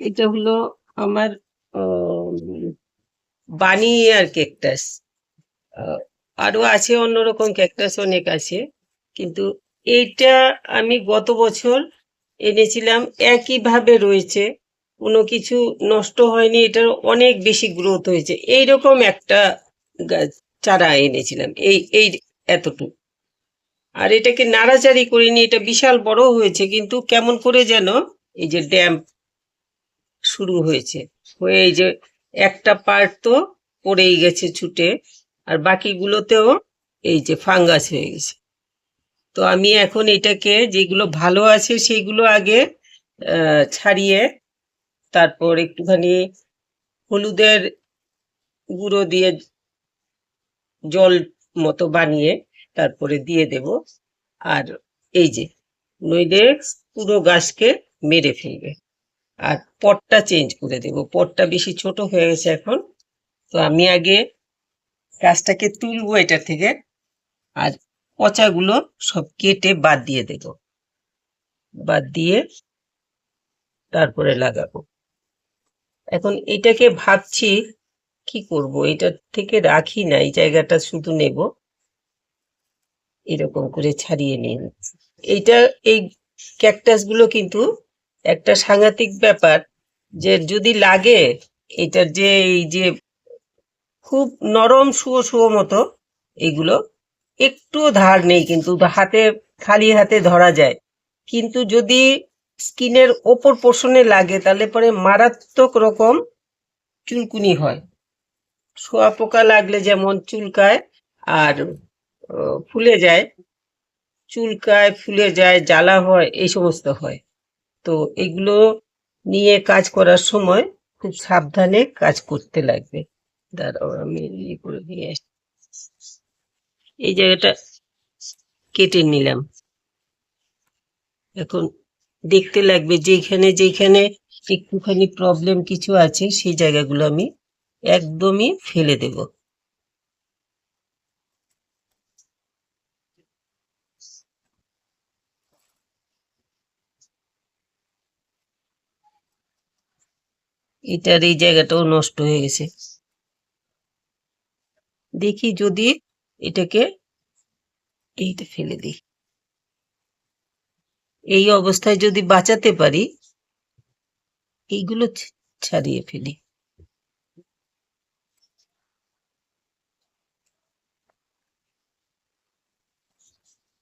এটা হলো আমার বানি আর ক্যাকটাস আরও আছে অন্যরকম ক্যাকটাস অনেক আছে, কিন্তু এইটা আমি গত বছর এনেছিলাম, একইভাবে রয়েছে, কোনো কিছু নষ্ট হয়নি, এটার অনেক বেশি গ্রোথ হয়েছে। এইরকম একটা গাছ, চারা এনেছিলাম, এই এই এতটুকু। আর এটাকে নাড়াচাড়ি করিনি, এটা বিশাল বড় হয়েছে, কিন্তু কেমন করে যেন এই যে ড্যাম্প শুরু হয়েছে। হয়ে যে একটা পার্ট তো পড়েই গেছে ছুটে, আর বাকিগুলোতেও এই যে ফাঙ্গাস হয়ে গেছে। তো আমি এখন এটাকে যেগুলো ভালো আছে সেইগুলো আগে ছাড়িয়ে তারপর একটুখানি হলুদের গুঁড়ো দিয়ে জল মতো বানিয়ে তারপরে দিয়ে দেব। আর এই যে, নইলে পুরো গাছকে মেরে ফেলবে। আর পটটা চেঞ্জ করে দেব। পটটা বেশি ছোট হয়ে গেছে এখন। তো আমি আগে গাছটাকে তুলবো এটা থেকে আর পচাগুলো সব কেটে বাদ দিয়ে দেব। বাদ দিয়ে তারপরে লাগাবো। এখন এটাকে ভাবছি কি করব? এটা থেকে রাখি না, এই জায়গাটা শুধু নেব। এরকম করে ছাড়িয়ে নিয়ে এইটা, এই ক্যাকটাসগুলো কিন্তু একটা সাংঘাতিক ব্যাপার যে যদি লাগে এটার যে এই যে খুব নরম শুয়ো শুয়ো মতো এগুলো একটু ধার নেই কিন্তু হাতে, খালি হাতে ধরা যায়। কিন্তু যদি স্কিনের ওপর পোর্শনে লাগে তাহলে পরে মারাত্মক রকম চুলকুনি হয়। শোয়া পোকা লাগলে যেমন চুলকায় আর ফুলে যায়, চুলকায়, ফুলে যায়, জ্বালা হয়, এই সমস্ত হয়। তো এগুলো নিয়ে কাজ করার সময় খুব সাবধানে কাজ করতে লাগবে। দাঁড়াও, আমি ইয়ে করে দিয়ে এই জায়গাটা কেটে নিলাম। এখন দেখতে লাগবে যেখানে যেখানে একটুখানি প্রবলেম কিছু আছে, সেই জায়গাগুলো আমি একদমই ফেলে দেব। এটার এই জায়গাটাও নষ্ট হয়ে গেছে। দেখি যদি এটাকে এইটা ফেলে দিই। এই অবস্থায় যদি বাঁচাতে পারি, এইগুলো ছাড়িয়ে ফেলি।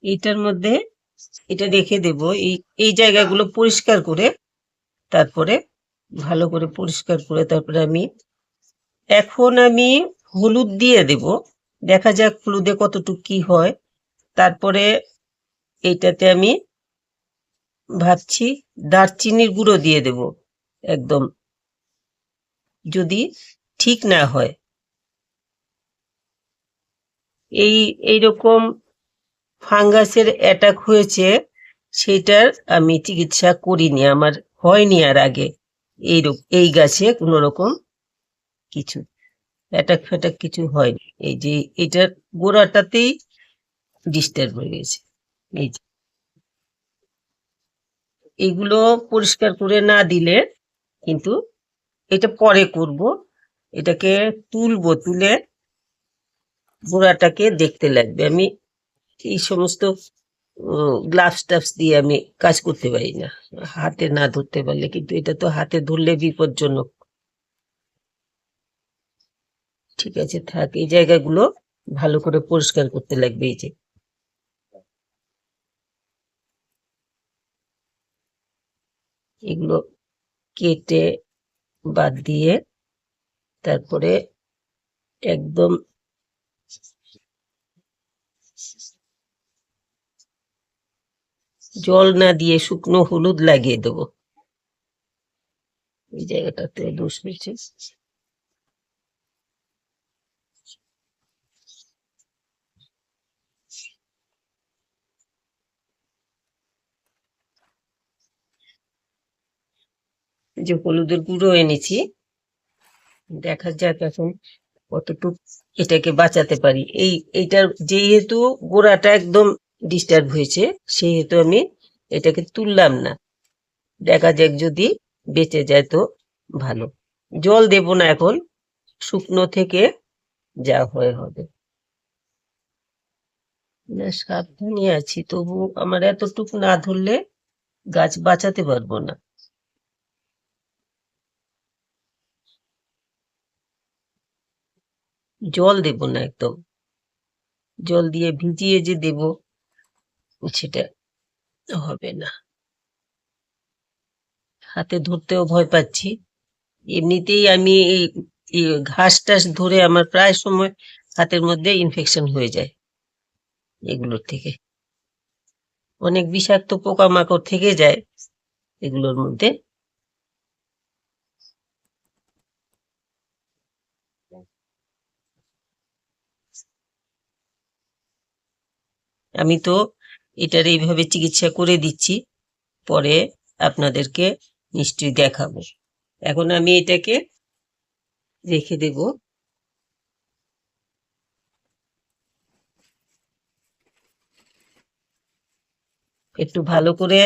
এইটার মধ্যে এটা রেখে দেব। এই এই জায়গাগুলো পরিষ্কার করে তারপরে ভালো করে পরিষ্কার করে তারপরে আমি এখন আমি হলুদ দিয়ে দেব। দেখা যাক হলুদে কতটুকু কি হয়। তারপরে এইটাতে আমি ভাবছি দারচিনির গুঁড়ো দিয়ে দেব একদম। যদি ঠিক না হয়। এই, এইরকম ফাঙ্গাসের অ্যাটাক হয়েছে, সেটার আমি চিকিৎসা করিনি, আমার হয়নি আর আগে। এই এই গাছে কোনো রকম কিছু অ্যাটাক ফ্যাটাক কিছু হয়নি। এই যে এটার গোড়াটাতেই ডিস্টার্ব হয়ে গেছে। এই যে। এগুলো পরিষ্কার করে না দিলে কিন্তু এটা পরে করব। এটাকে তুলবো, তুলে গোড়াটাকে দেখতে লাগবে। আমি এই সমস্ত গ্লাভস টাভস দিয়ে আমি কাজ করতে পারি না। হাতে না ধরতে পারলে, কিন্তু এটা তো হাতে ধরলে বিপজ্জনক। ঠিক আছে, থাক, এই জায়গাগুলো ভালো করে পরিষ্কার করতে লাগবে এই যে। এগুলো কেটে বাদ দিয়ে তারপরে একদম জল না দিয়ে শুকনো হলুদ লাগিয়ে দেবো। এই জায়গাটাতে দোষ হয়েছে যে হলুদের গুঁড়ো এনেছি। দেখা যাক এখন কতটুক এটাকে বাঁচাতে পারি। এই, এইটার যেহেতু গোড়াটা একদম ডিস্টার্ব হয়েছে, সেহেতু আমি এটাকে তুললাম না। দেখা যাক যদি বেঁচে যায় তো ভালো। জল দেব না এখন, শুকনো থেকে যা হয়ে হবে। না, সাবধানে আছি, তবু আমার এতটুকু না ধরলে গাছ বাঁচাতে পারব না। জল দেব না একদম। জল দিয়ে ভিজিয়ে যে দেব। সেটা হবে না। হাতে ধরতেও ভয় পাচ্ছি। এমনিতেই আমি এই ঘাস টাস ধরে আমার প্রায় সময় হাতের মধ্যে ইনফেকশন হয়ে যায় এগুলোর থেকে। অনেক বিষাক্ত পোকামাকড় থেকে যায় এগুলোর মধ্যে। আমি তো এটার এইভাবে চিকিৎসা করে দিচ্ছি, পরে আপনাদেরকে নিশ্চয়ই দেখাবো। এখন আমি এটাকে রেখে দেব। একটু ভালো করে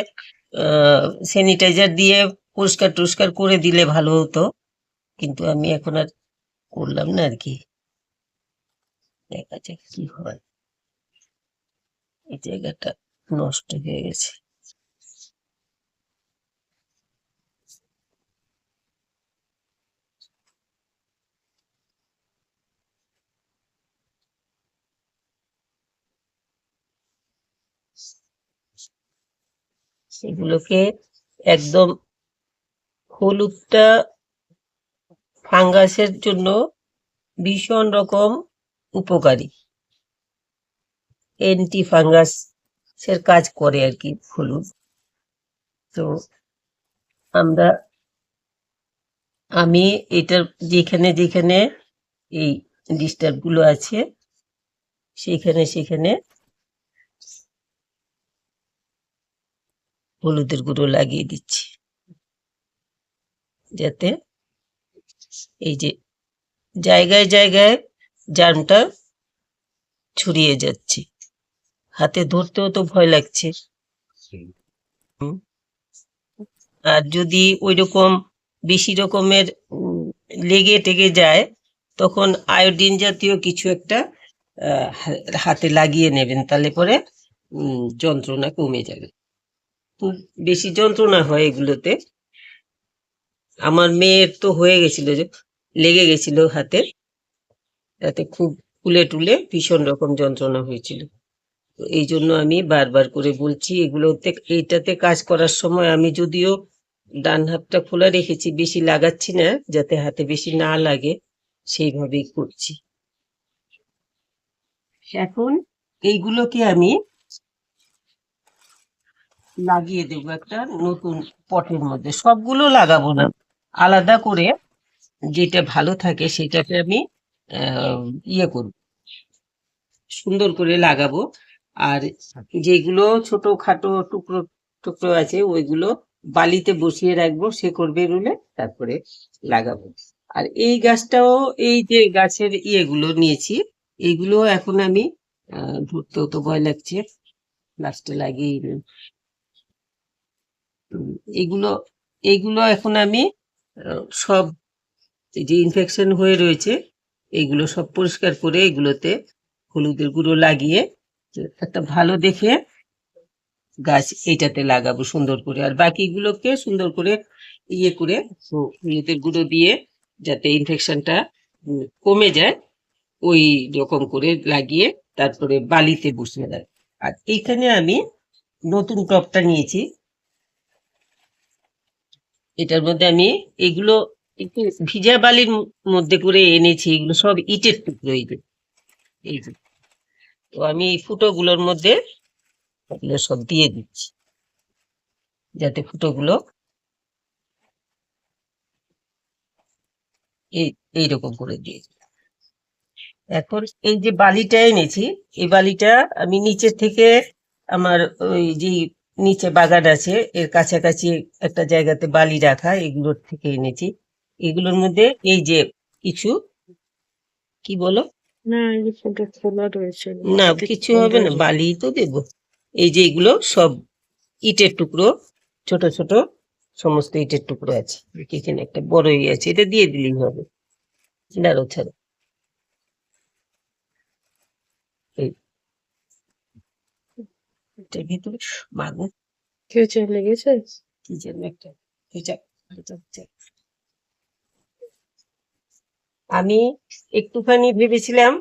স্যানিটাইজার দিয়ে পরিষ্কার টরিষ্কার করে দিলে ভালো হতো, কিন্তু আমি এখন আর করলাম না আর কি। দেখা যাক কি হয়। এই জায়গাটা নষ্ট হয়ে গেছে। সেগুলোকে একদম হলুদটা ফাঙ্গাসের জন্য ভীষণ রকম উপকারী। অ্যান্টি ফাঙ্গাসের কাজ করে আর কি হলুদ তো আমরা, আমি এটার যেখানে যেখানে এই ডিস্টার্বগুলো আছে, সেখানে সেখানে হলুদের গুঁড়ো লাগিয়ে দিচ্ছি। যাতে এই যে জায়গায় জায়গায় জামটা ছড়িয়ে যাচ্ছে। হাতে ধরতেও তো ভয় লাগছে। আর যদি ওই রকম বেশি রকমের লেগে টেগে যায়, তখন আয়োডিন জাতীয় কিছু একটা হাতে লাগিয়ে নেবেন, তাহলে পরে যন্ত্রণা কমে যাবে। বেশি যন্ত্রণা হয় এগুলোতে। আমার মেয়ের তো হয়ে গেছিল যে, লেগে গেছিল হাতে। তাতে খুব ফুলে টুলে ভীষণ রকম যন্ত্রণা হয়েছিল। এই জন্য আমি বারবার করে বলছি, এগুলোতে, এইটাতে কাজ করার সময় আমি যদিও ডান হাতটা খোলা রেখেছি, বেশি লাগাচ্ছি না, যাতে হাতে বেশি না লাগে, সেইভাবেই করছি। এখন এইগুলোকে আমি লাগিয়ে দেবো একটা নতুন পটের মধ্যে। সবগুলো লাগাবো না। আলাদা করে যেটা ভালো থাকে সেটাকে আমি ইয়ে করব। সুন্দর করে লাগাবো। আর যেগুলো ছোট খাটো টুকরো টুকরো আছে, ওইগুলো বালিতে বসিয়ে রাখব সে করবে রুলে তারপরে লাগাবো। আর এই গাছটাও, এই যে গাছের ইয়েগুলো নিয়েছি, এইগুলো এখন আমি ধরতেও তো ভয় লাগছে, লাস্টে লাগিয়ে এগুলো এইগুলো এখন আমি সব যে ইনফেকশন হয়ে রয়েছে এইগুলো সব পরিষ্কার করে এগুলোতে হলুদের গুঁড়ো লাগিয়ে একটা ভালো দেখে গাছ এইটাতে লাগাবো সুন্দর করে। আর বাকিগুলোকে সুন্দর করে ইয়ে করে হলুদের গুঁড়ো দিয়ে যাতে ইনফেকশনটা কমে যায়, ওই রকম করে লাগিয়ে তারপরে বালিতে বসিয়ে দেয়। আর এইখানে আমি নতুন টপটা নিয়েছি। এটার মধ্যে আমি এগুলো একটু ভিজা বালির মধ্যে করে এনেছি, এগুলো সব ইটের টুকরো এই যে। তো আমি এই ফুটোগুলোর মধ্যে এগুলো সব দিয়ে দিচ্ছি, যাতে ফুটোগুলো এই, এইরকম করে দিয়ে এখন এই যে বালিটা এনেছি, এই বালিটা আমি নিচের থেকে আমার ওই যে নিচে বাগান আছে, এর কাছাকাছি একটা জায়গাতে বালি রাখা, এগুলোর থেকে এনেছি। এগুলোর মধ্যে এই যে কিছু, কি বলো? না খোলা রয়েছে না কিছু হবে না। বালি তো দেব। এই যে এগুলো সব ইটের টুকরো ছোট ছোট সমস্ত ইটের টুকরো আছে। এখানে একটা বড় ইয়ে আছে এটা দিয়ে দিলেই হবে। নাড়ো ছাড়ো। এটার ভিতরে মাগো কি হয়েছে লেগেছে? কি যেন একটা। আমি একটুখানি ভেবেছিলাম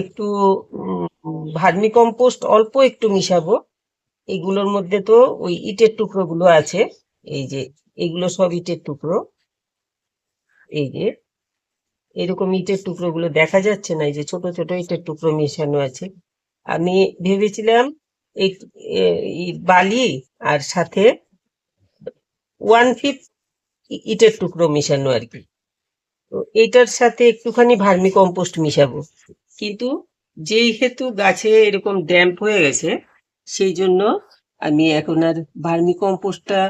একটু ভার্মি কম্পোস্ট অল্প একটু মিশাবো। এগুলোর মধ্যে তো ওই ইটের টুকরো গুলো আছে। এই যে, এগুলো সব ইটের টুকরো। এই যে, এরকম ইটের টুকরো গুলো দেখা যাচ্ছে না, এই যে ছোট ছোট ইটের টুকরো মেশানো আছে। আমি ভেবেছিলাম এই এই বালি আর সাথে ওয়ান ফিফ ইটের টুকরো মিশানো আর কি। তো এটার সাথে একটুখানি ভার্মি কম্পোস্ট মিশাবো। কিন্তু যেই হেতু গাছে এরকম ড্যাম্প হয়ে গেছে, সেই জন্য আমি এখন আর ভার্মি কম্পোস্টটা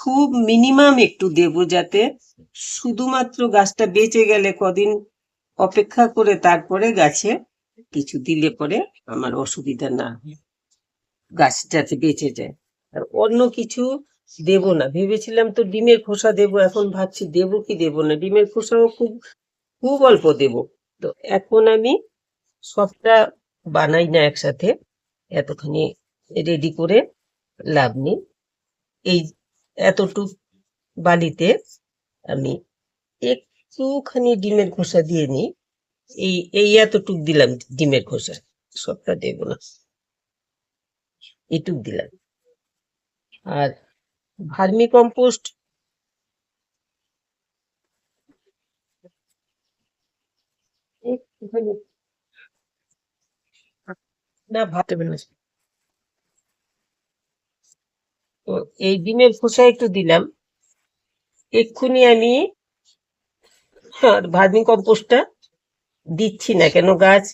খুব মিনিমাম একটু দেব যাতে শুধুমাত্র গাছটা বেঁচে গেলে কদিন অপেক্ষা করে তারপরে গাছে কিছু দিলে পরে আমার অসুবিধা না হয় গাছ যাতে বেঁচে যায়। আর অন্য কিছু দেব না। ভেবেছিলাম তো ডিমের খোসা দেব, এখন ভাবছি দেব কি দেব না? ডিমের খোসাও খুব খুব অল্প দেব। তো এখন আমি সবটা বানাই না একসাথে, এতখানি রেডি করে লাভ নেই। এই এতটুক বালিতে আমি একটুখানি ডিমের খোসা দিয়ে নিই। এই এই এতটুক দিলাম ডিমের খোসা, সবটা দেব না। এটুক দিলাম। আর ভার্মি কম্পোস্ট। না, ভাত তো এই ডিমের খোসা একটু দিলাম। এক্ষুনি আমি হ্যাঁ ভার্মি কম্পোস্টটা দিচ্ছি না কেন, গাছ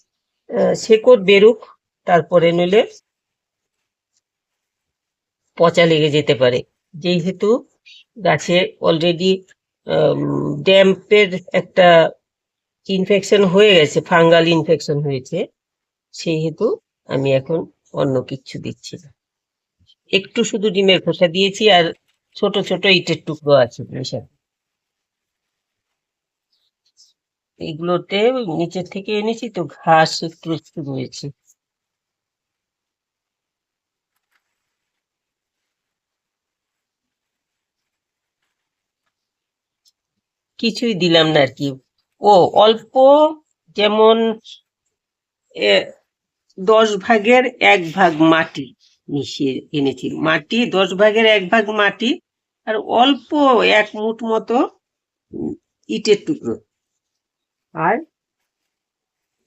শেকড় বেরুক, তারপরে নইলে পচা লেগে যেতে পারে। যেহেতু গাছে অলরেডি ড্যাম্পের একটা ইনফেকশন হয়ে গেছে ফাঙ্গাল ইনফেকশন হয়েছে সেই হেতু আমি এখন অন্য কিচ্ছু দিচ্ছি না। একটু শুধু ডিমের খোসা দিয়েছি আর ছোট ছোট ইটের টুকরো আছে মেশানো এগুলোতে নিচের থেকে এনেছি, তো ঘাস একটু একটু রয়েছে। কিছুই দিলাম না আর কি। ও, অল্প যেমন দশ ভাগের এক ভাগ মাটি মিশিয়ে এনেছি। মাটি, দশ ভাগের এক ভাগ মাটি আর অল্প এক মুঠ মতো ইটের টুকরো। আর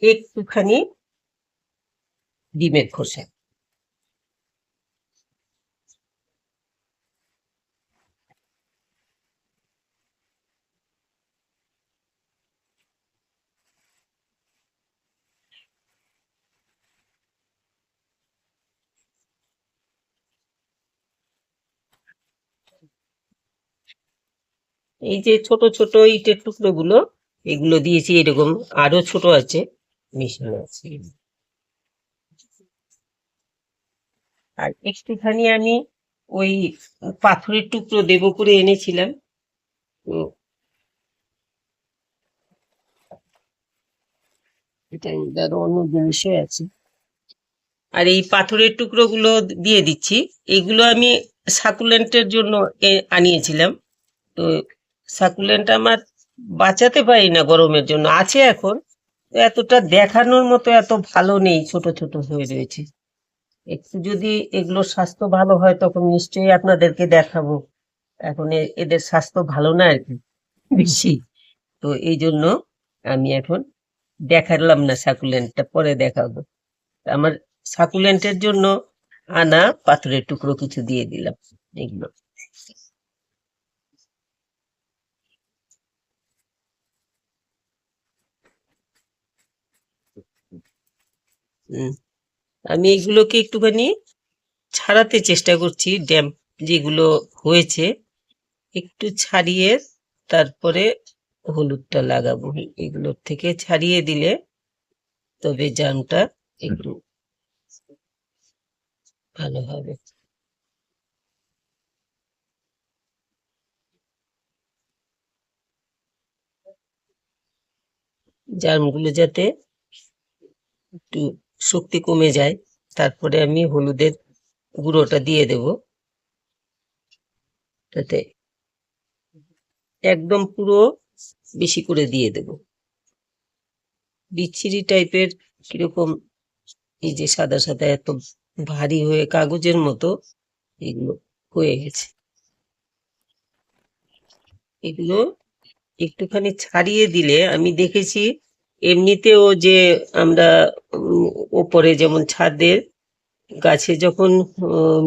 একটুখানি ডিমের খোসা। এই যে ছোট ছোট ইটের টুকরো গুলো এগুলো দিয়েছি এরকম। আরও ছোট আছে, মিশানো আছে। আর একটুখানি আমি ওই পাথরের টুকরো দেবো করে এনেছিলাম। তো এটা অন্য আছে। আর এই পাথরের টুকরো গুলো দিয়ে দিচ্ছি। এইগুলো আমি সাকুলেন্টের জন্য আনিয়েছিলাম। তো সাকুলেন্ট আমার বাঁচাতে পারি না গরমের জন্য। আছে এখন। এতটা দেখানোর মতো এত ভালো নেই ছোট ছোট হয়ে রয়েছে। একটু যদি এগুলোর স্বাস্থ্য ভালো হয় তখন নিশ্চয়ই আপনাদেরকে দেখাবো। এখন এদের স্বাস্থ্য ভালো না আর কি, বেশি। তো এই জন্য আমি এখন দেখালাম না সাকুলেন্টটা, পরে দেখাবো। আমার সাকুলেন্টের জন্য আনা পাথরের টুকরো কিছু দিয়ে দিলাম। এগুলো। আমি এগুলোকে একটুখানি ছাড়াতে চেষ্টা করছি ড্যাম্প যেগুলো হয়েছে। একটু ছাড়িয়ে তারপরে হলুদটা লাগাবো। এগুলোর থেকে ছাড়িয়ে দিলে তবে জামটা একটু ভালো হবে। জামগুলো যাতে একটু শক্তি কমে যায়, তারপরে আমি হলুদের গুঁড়োটা দিয়ে দেব। তাতে একদম পুরো বেশি করে দিয়ে দেব। বিচ্ছিরি টাইপের কীরকম এই যে সাদা সাদা এত ভারী হয়ে কাগজের মতো এগুলো হয়ে গেছে। এগুলো একটুখানি ছাড়িয়ে দিলে আমি দেখেছি এমনিতেও যে আমরা ওপরে যেমন ছাদের গাছে যখন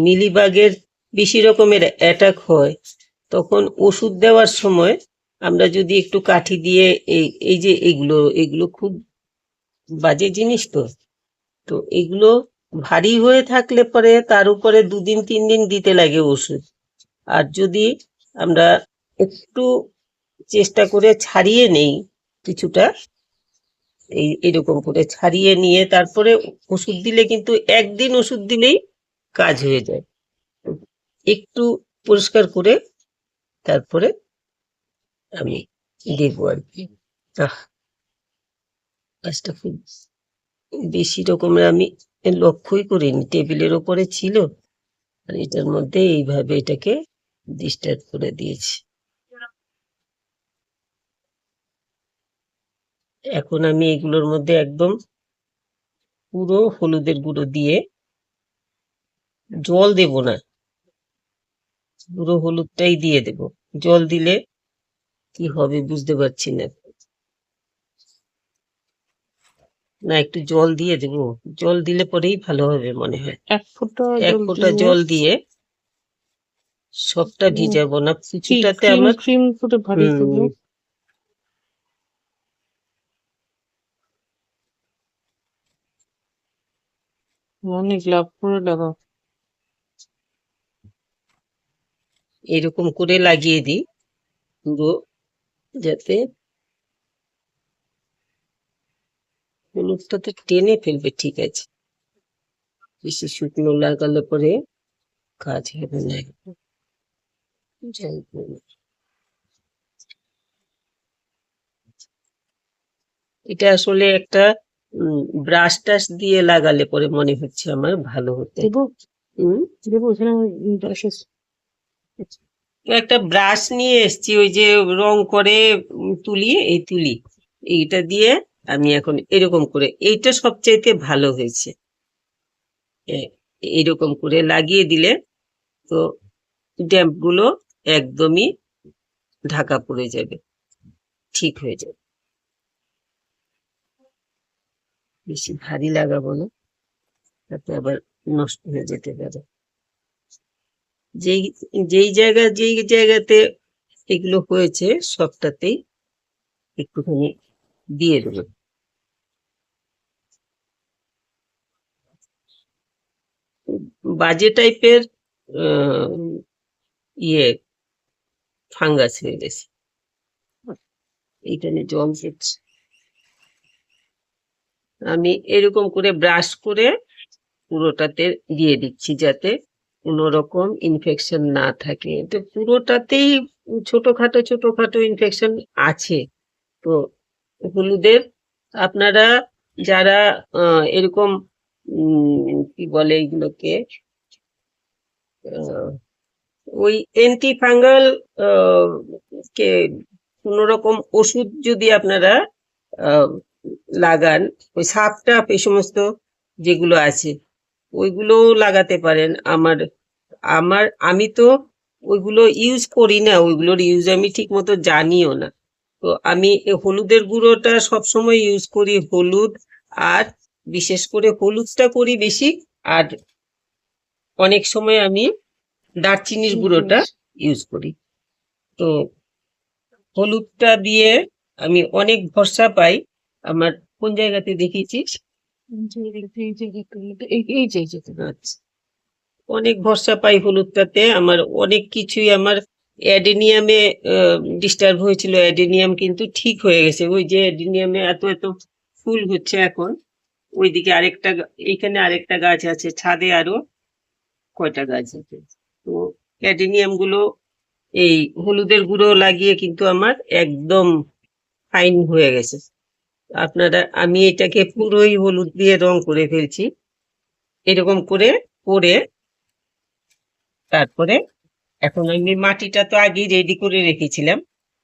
মিলিবাগের বেশি রকমের অ্যাটাক হয়, তখন ওষুধ দেওয়ার সময় আমরা যদি একটু কাঠি দিয়ে এই এই যে এগুলো এগুলো খুব বাজে জিনিস তো। তো এগুলো ভারী হয়ে থাকলে পরে তার উপরে দুদিন তিন দিন দিতে লাগে ওষুধ। আর যদি আমরা একটু চেষ্টা করে ছাড়িয়ে নেই কিছুটা এই, এরকম করে ছাড়িয়ে নিয়ে তারপরে ওষুধ দিলে কিন্তু একদিন ওষুধ দিলেই কাজ হয়ে যায়। একটু পরিষ্কার করে তারপরে আমি দেবো আর কি। কাজটা খুব বেশি রকমের আমি লক্ষ্যই করিনি। টেবিলের ওপরে ছিল, আর এটার মধ্যে এইভাবে এটাকে ডিস্টার্ব করে দিয়েছি। এখন আমি এগুলোর মধ্যে একদম পুরো হলুদের গুঁড়ো দিয়ে জল দেব না। পুরো হলুদটাই দিয়ে দেব। জল দিলে কি হবে বুঝতে পারছি না। না একটু জল দিয়ে দেব। জল দিলে পরেই ভালো হবে মনে হয়। এক ফোঁটা এক ফোঁটা জল দিয়ে সবটা ভিজাবো না। কিছুটাতে আমার ক্রিম করে ভারী অনেক লাভ করে লাগাও এরকম করে লাগিয়ে দিই, পুরো, যাতে হলুদটা তো টেনে ফেলবে, ঠিক আছে। বেশি শুকনো লাগালে পরে কাজ হবে না। এটা আসলে একটা ব্রাশ টাশ দিয়ে লাগালে পরে মনে হচ্ছে আমার ভালো হতো। তো একটা ব্রাশ নিয়ে এসেছি ওই যে রং করে তুলি এই তুলি। এইটা দিয়ে আমি এখন এরকম করে এইটা সবচাইতে ভালো হয়েছে। এরকম করে লাগিয়ে দিলে তো ড্যাম্পগুলো একদমই ঢাকা পড়ে যাবে। ঠিক হয়ে যাবে। বেশি ভারী লাগাবো না, তাতে আবার নষ্ট হয়ে যেতে পারে। যেই যেই জায়গা, যেই জায়গাতে এগুলো হয়েছে, সবটাতেই একটুখানি দিয়ে দেবো। বাজে টাইপের ইয়ে ফাঙ্গাস হয়ে গেছে। এইখানে জল পড়ছে আমি এরকম করে ব্রাশ করে পুরোটাতে দিয়ে দিচ্ছি যাতে কোনো রকম ইনফেকশন না থাকে। তো পুরোটাতেই ছোটখাটো ছোটখাটো ইনফেকশন আছে। তো হলুদের আপনারা যারা এরকম কি বলে এগুলোকে ওই অ্যান্টি ফাঙ্গাল কে কোন রকম ওষুধ যদি আপনারা লাগান। ওই সাপ টাপ এই সমস্ত যেগুলো আছে ওইগুলো লাগাতে পারেন। আমার আমার আমি তো ওইগুলো ইউজ করি না ওইগুলোর ইউজ আমি ঠিক মতো জানিও না। তো আমি হলুদের গুঁড়োটা সবসময় ইউজ করি হলুদ আর বিশেষ করে হলুদটা করি বেশি আর অনেক সময় আমি দারচিনির গুঁড়োটা ইউজ করি। তো হলুদটা দিয়ে আমি অনেক ভরসা পাই আমার কোন জায়গাতে দেখিয়েছিস? এই যে আচ্ছা। অনেক ভরসা পাই হলুদটাতে আমার অনেক কিছুই আমার অ্যাডেনিয়ামে ডিস্টার্ব হয়েছিল। অ্যাডেনিয়াম কিন্তু ঠিক হয়ে গেছে। ওই যে অ্যাডেনিয়ামে এত এত ফুল হচ্ছে এখন। ওইদিকে আরেকটা এইখানে আরেকটা গাছ আছে ছাদে আরও কয়টা গাছ আছে। তো অ্যাডেনিয়ামগুলো এই হলুদের গুঁড়ো লাগিয়ে কিন্তু আমার একদম ফাইন হয়ে গেছে। আপনারা, আমি এটাকে পুরোই হলুদ দিয়ে রং করে ফেলছি। এরকম করে করে তারপরে এখন আমি মাটিটা তো আগেই রেডি করে রেখেছিলাম।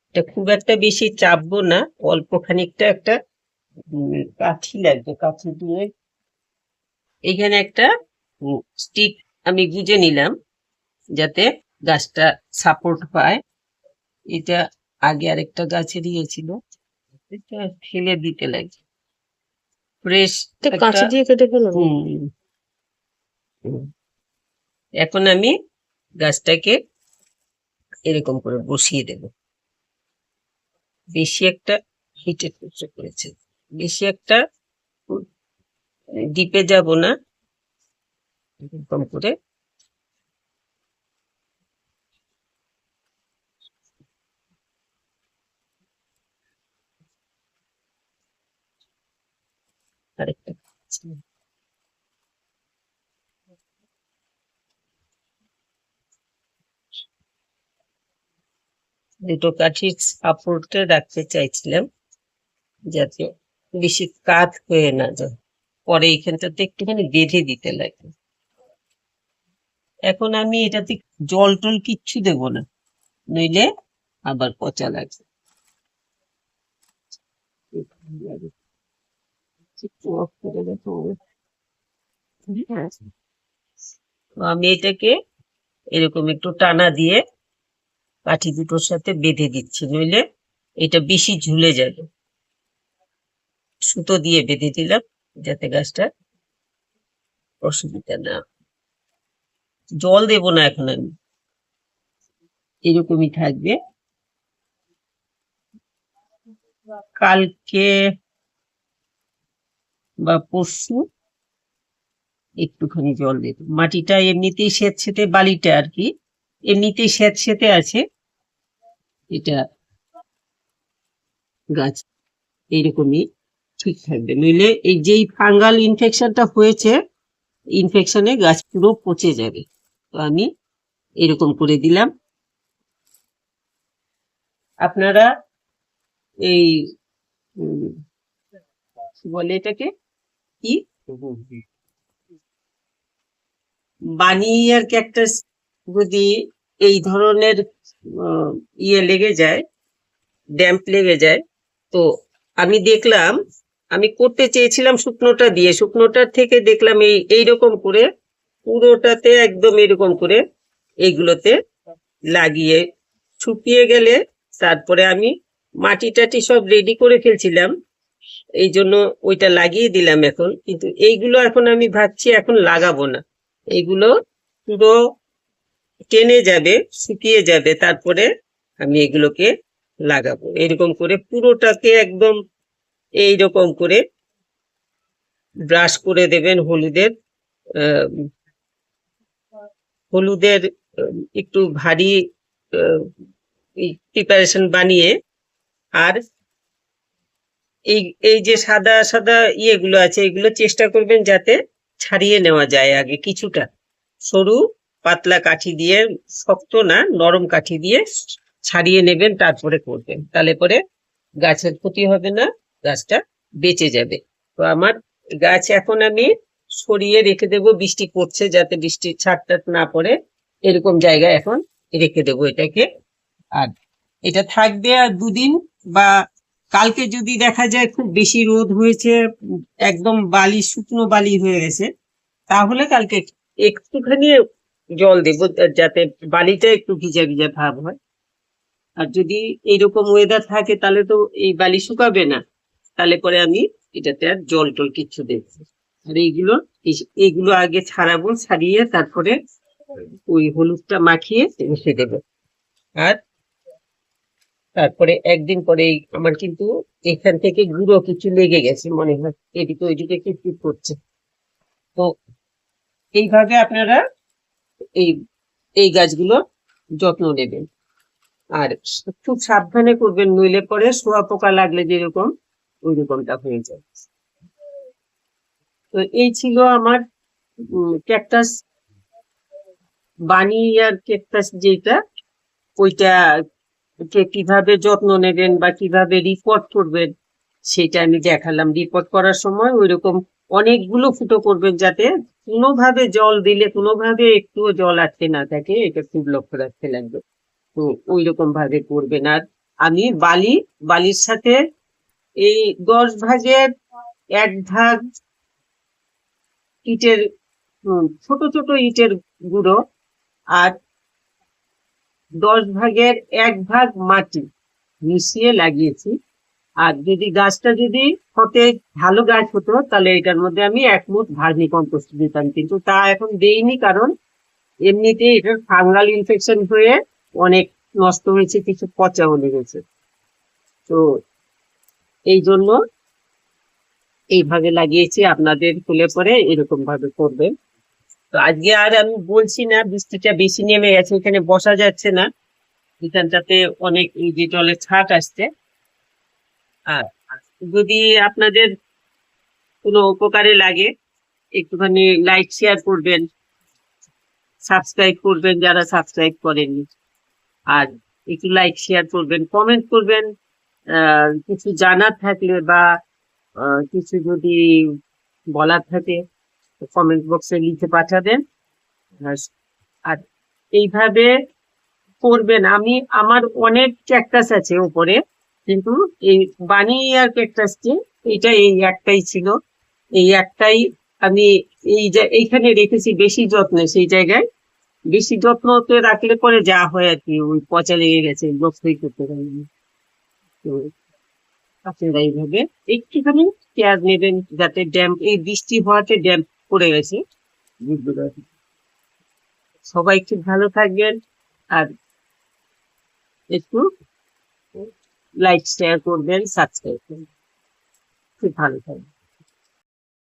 এটা খুব একটা বেশি চাপবো না, অল্প খানিকটা একটা কাঠি লাগবে, কাঠি দিয়ে। এখানে একটা স্টিক আমি গুজে নিলাম যাতে গাছটা সাপোর্ট পায়। এটা আগে আরেকটা গাছে দিয়েছিল। ফেলে দিতে লাগে। ফ্রেশ কাঁচি দিয়ে কেটে ফেলো হুম হুম। এখন আমি গাছটাকে এরকম করে বসিয়ে দেব। বেশি একটা হিটে করেছে বেশি একটা ডিপে যাব না। এরকম করে আরেকটা দুটো কাঠির সাপোর্টে রাখতে চাইছিলাম, যাতে বেশি কাত হয়ে না যায়। পরে এইখানটাতে একটুখানি বেঁধে দিতে লাগে। এখন আমি এটাতে জল টল কিচ্ছু দেব না, নইলে আবার পচা লাগবে একটু off করে দেখো। তো আমি এটাকে এরকম একটু টানা দিয়ে কাঠি দুটোর সাথে বেঁধে দিচ্ছি, নইলে এটা বেশি ঝুলে যাবে। সুতো দিয়ে বেঁধে দিলাম যাতে গাছটা অসুবিধা না জল দেব না এখন আমি। এরকমই থাকবে। কালকে বা পরশু একটুখানি জল দেব মাটিটা এমনিতেই স্যাঁতসেঁতে বালিটা আর কি, এমনিতেই স্যাঁতসেঁতে আছে। এটা গাছ এইরকমই ঠিক থাকবে। নইলে এই যেই ফাঙ্গাল ইনফেকশনটা হয়েছে ইনফেকশনে গাছ পুরো পচে যাবে। তো আমি এরকম করে দিলাম। আপনারা এই বলে এটাকে? কি? বানি আর ক্যাকটাস যদি এই ধরনের ইয়ে লেগে যায় ড্যাম্প লেগে যায় তো আমি দেখলাম আমি করতে চেয়েছিলাম শুকনোটা দিয়ে শুকনোটার থেকে দেখলাম এই এইরকম করে পুরোটাতে একদম এরকম করে এইগুলোতে লাগিয়ে শুকিয়ে গেলে তারপরে আমি মাটি টাটি সব রেডি করে ফেলছিলাম। এই জন্য ওইটা লাগিয়ে দিলাম এখন। কিন্তু এইগুলো এখন আমি ভাবছি এখন লাগাবো না। এইগুলো পুরো টেনে যাবে, শুকিয়ে যাবে, তারপরে আমি এগুলোকে লাগাবো। এরকম করে পুরোটাকে একদম এইরকম করে ব্রাশ করে দেবেন হলুদের হলুদের একটু ভারী প্রিপারেশন বানিয়ে আর এই এই যে সাদা সাদা ইয়েগুলো আছে, এগুলো চেষ্টা করবেন যাতে ছাড়িয়ে নেওয়া যায় আগে কিছুটা। সরু, পাতলা কাঠি দিয়ে, শক্ত না, নরম কাঠি দিয়ে ছাড়িয়ে নেবেন, তারপরে করবেন। তাহলে পরে গাছের ক্ষতি হবে না, গাছটা বেঁচে যাবে। তো আমার গাছ এখন আমি সরিয়ে রেখে দেব, বৃষ্টি পড়ছে যাতে বৃষ্টির ছাট টাট না পড়ে, এরকম জায়গায় এখন রেখে দেবো এটাকে। আর এটা থাকবে আর দুদিন বা কালকে যদি দেখা যায় খুব বেশি রোদ হয়েছে, একদম বালি, শুকনো বালি হয়ে গেছে, তাহলে কালকে একটুখানি জল দেবো, যাতে বালিটা একটু ভিজা ভিজা ভাব হয়। আর যদি এইরকম ওয়েদার থাকে, তাহলে তো এই বালি শুকাবে না। তাহলে পরে আমি এটাতে আর জল টল কিচ্ছু দেব আর এইগুলো, এই- এইগুলো আগে ছাড়াবো, ছাড়িয়ে তারপরে ওই হলুদটা মাখিয়ে রেখে দেবো। আর তারপরে একদিন পরে আমার কিন্তু এখান থেকে গুঁড়ো কিছু লেগে গেছে, মনে হয়। এদিকে ওইদিকে কিটকিট করছে। তো এইভাবে আপনারা এই এই গাছগুলো যত্ন নেবেন। আর খুব সাবধানে করবেন, নইলে পরে শোয়া পোকা লাগলে যেরকম ওই রকমটা হয়ে যায়। তো এই ছিল আমার ক্যাকটাস বানি আর ক্যাকটাস যেটা, ওইটা কে কীভাবে যত্ন নেবেন বা কীভাবে রিপোর্ট করবেন, সেটা আমি দেখালাম। রিপোর্ট করার সময় ওইরকম অনেকগুলো ফুটো করবেন যাতে কোনোভাবে জল দিলে, কোনোভাবে একটুও জল আটকে না থাকে, এটা খুব লক্ষ্য রাখতে লাগবে। তো ওই রকম ভাবে করবেন। আর আমি বালি, বালির সাথে এই দশ ভাগের এক ভাগ ইটের ছোট ছোট ইটের গুঁড়ো আর দশ ভাগের এক ভাগ মাটি মিশিয়ে লাগিয়েছি। আর যদি গাছটা যদি হতে ভালো গাছ হতো, তাহলে এটার মধ্যে আমি এক মুঠ ভার্মি কম্পোস্ট দিতাম। কিন্তু তা এখন দেইনি, কারণ এমনিতে এটার ফাঙ্গাল ইনফেকশন হয়ে অনেক নষ্ট হয়েছে, কিছু পচাও লেগেছে। তো এই জন্য এইভাবে লাগিয়েছি, আপনাদের তুলে পরে এরকম ভাবে করবেন। তো আজকে আর আমি বলছি না, বৃষ্টিটা বেশি নেমে গেছে, এখানে বসা যাচ্ছে না। এখানটাতে অনেক যে জলের ছাট আসছে। আর যদি আপনাদের কোনো উপকারে লাগে, একটুখানি লাইক শেয়ার করবেন সাবস্ক্রাইব করবেন, যারা সাবস্ক্রাইব করেননি। আর একটু লাইক শেয়ার করবেন কমেন্ট করবেন। কিছু জানার থাকলে বা কিছু যদি বলার থাকে কমেন্ট বক্সে লিখে পাঠাবেন। আর- এইভাবে করবেন। আমি, আমার অনেক ক্যাকটাস আছে উপরে, কিন্তু এই বানি আর ক্যাকটাসটি এটা এই একটাই ছিল। এই একটাই আমি এই যে- এইখানে রেখেছি বেশি যত্নে, সেই জায়গায় বেশি যত্নতে রাখলে পরে যা হয় আর কি, ওই পচা লেগে গেছে লক্ষ্যই করতে পারিনি আপনারা এইভাবে একটুখানি কেয়ার নেবেন যাতে ড্যাম্প এই বৃষ্টি হওয়াতে ড্যাম্প পড়ে গেছি। সবাই খুব ভালো থাকবেন আর একটু লাইক শেয়ার করবেন সাবস্ক্রাইব করবেন। খুব ভালো থাকবেন।